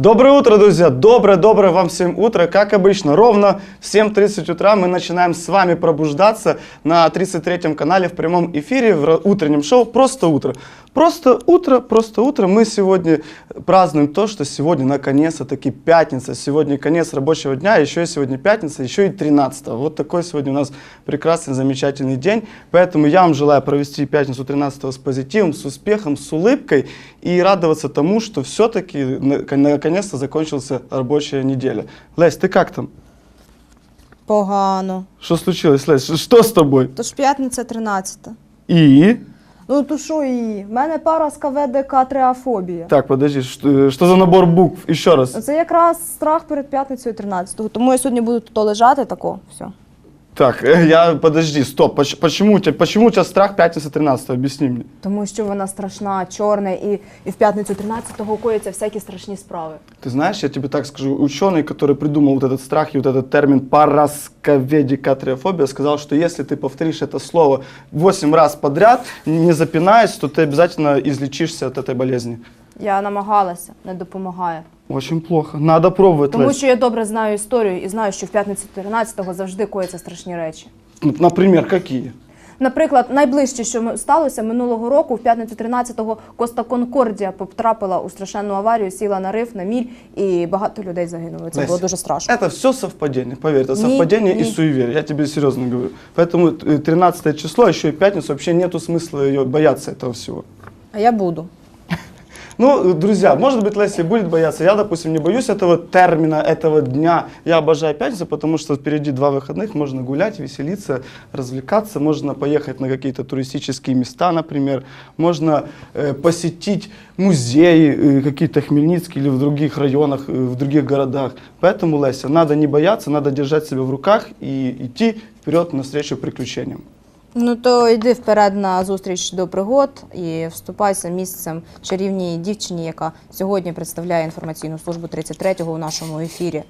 Доброе утро, друзья! Доброе-доброе вам всем утро. Как обычно, ровно в 7.30 утра мы начинаем с вами пробуждаться на 33-м канале в прямом эфире в утреннем шоу «Просто утро». Просто утро, просто утро. Мы сегодня празднуем то, что сегодня наконец-то таки пятница. Сегодня конец рабочего дня, еще и сегодня пятница, еще и 13 Вот такой сегодня у нас прекрасный, замечательный день. Поэтому я вам желаю провести пятницу 13 с позитивом, с успехом, с улыбкой и радоваться тому, что все-таки наконец-то закончился рабочая неделя. Лесь, ты как там? Погано. Что случилось, Лесь? Что с тобой? Тож п'ятниця 13. И? Ну то що і? В мене пара з КВДК триафобія. Так, подожди, что, что за набор букв? Еще раз. Це якраз страх перед п'ятницею 13-го. Тому я сьогодні буду тут лежати тако. Все. Так, э, я, подожди, стоп. Поч- Почему у тебя, почему у тебя страх пятница 13 Объясни мне. Тому що вона страшна, чорна, і, і в п'ятницю 13-го кояться всякі страшні справи. Ты знаешь, я тебе так скажу, ученый, который придумал вот этот страх и вот этот термин парасковедикатриофобия, сказал, что если ты повторишь это слово 8 раз подряд, не запинаясь, то ты обязательно излечишься от этой болезни. Я намагалася, не допомагає. Очень плохо. Надо пробовать. Тому Лесь. що я добре знаю історію і знаю, що в п'ятницю 13-го завжди кояться страшні речі. Ну, Например, какие? Наприклад, найближче, що м- сталося минулого року, в п'ятницю 13-го Коста Конкордія потрапила у страшенну аварію, сіла на риф, на міль, і багато людей загинуло. Це Лесь, було дуже страшно. Это все совпадение, поверь, это Не- совпадение и не- суеверие, я тебе серьезно говорю. Поэтому э, 13 число, еще и пятницу, вообще нету смысла ее бояться этого всего. А я буду. Ну, друзья, может быть, Лесли будет бояться. Я, допустим, не боюсь этого термина, этого дня. Я обожаю пятницу, потому что впереди два выходных. Можно гулять, веселиться, развлекаться. Можно поехать на какие-то туристические места, например. Можно э, посетить музеи, э, какие-то Хмельницкие или в других районах, э, в других городах. Поэтому, Леся, надо не бояться, надо держать себя в руках и идти вперед навстречу приключениям. Ну то йди вперед на зустріч до пригод і вступайся місцем чарівній дівчині, яка сьогодні представляє інформаційну службу 33-го у нашому ефірі.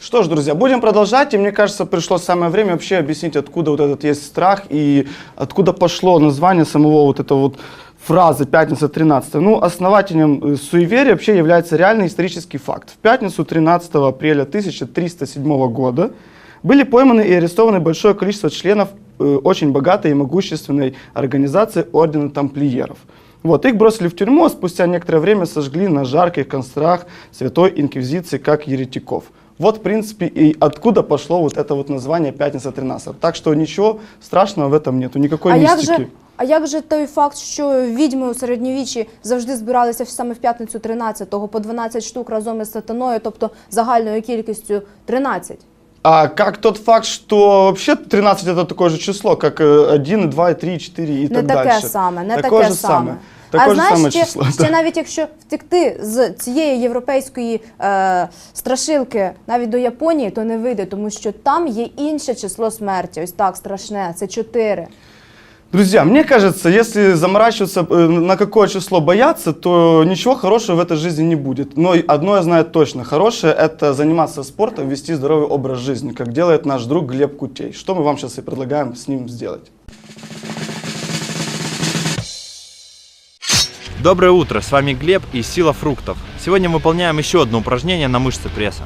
Что ж, друзья, будем продолжать. И мне кажется, пришло самое время вообще объяснить, откуда вот этот есть страх и откуда пошло название самого вот этого вот фразы «Пятница 13 Ну, основателем э, суеверия вообще является реальный исторический факт. В пятницу 13 апреля 1307 года были пойманы и арестованы большое количество членов э, очень богатой и могущественной организации Ордена Тамплиеров. Вот, их бросили в тюрьму, а спустя некоторое время сожгли на жарких кострах Святой Инквизиции как еретиков. Вот, в принципе, и откуда пошло вот это вот название «Пятница 13». Так что ничего страшного в этом нету, никакой а як мистики. же, а як же той факт, що відьми у середньовіччі завжди збиралися саме в п'ятницю 13-го по 12 штук разом із сатаною, тобто загальною кількістю 13? А как тот факт, что вообще 13 это такое же число, как э, 1, 2, 3, 4 и Не так таке дальше. саме, не Такое таке же саме. Такое а же знаєш, самое ще, число. ще да. навіть якщо втекти з цієї європейської е, страшилки навіть до Японії, то не вийде, тому що там є інше число смерті. Ось так страшне. Це 4. Друзья, мне кажется, если заморачиваться, э, на какое число бояться, то ничего хорошего в этой жизни не будет. Но и одно я знаю точно, хорошее это заниматься спортом, вести здоровый образ жизни, как делает наш друг Глеб Кутей. Что мы вам сейчас и предлагаем с ним сделать. Доброе утро, с вами Глеб и Сила фруктов. Сегодня выполняем еще одно упражнение на мышцы пресса.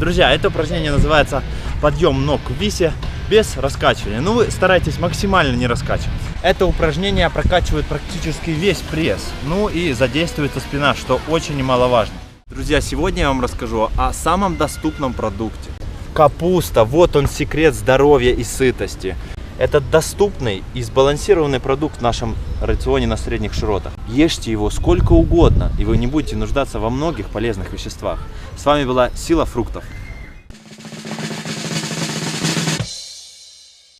Друзья, это упражнение называется подъем ног в висе без раскачивания. Ну вы старайтесь максимально не раскачивать. Это упражнение прокачивает практически весь пресс. Ну и задействуется спина, что очень немаловажно. Друзья, сегодня я вам расскажу о самом доступном продукте. Капуста, вот он секрет здоровья и сытости. Это доступный и сбалансированный продукт в нашем рационе на средних широтах. Ешьте его сколько угодно, и вы не будете нуждаться во многих полезных веществах. С вами была Сила фруктов.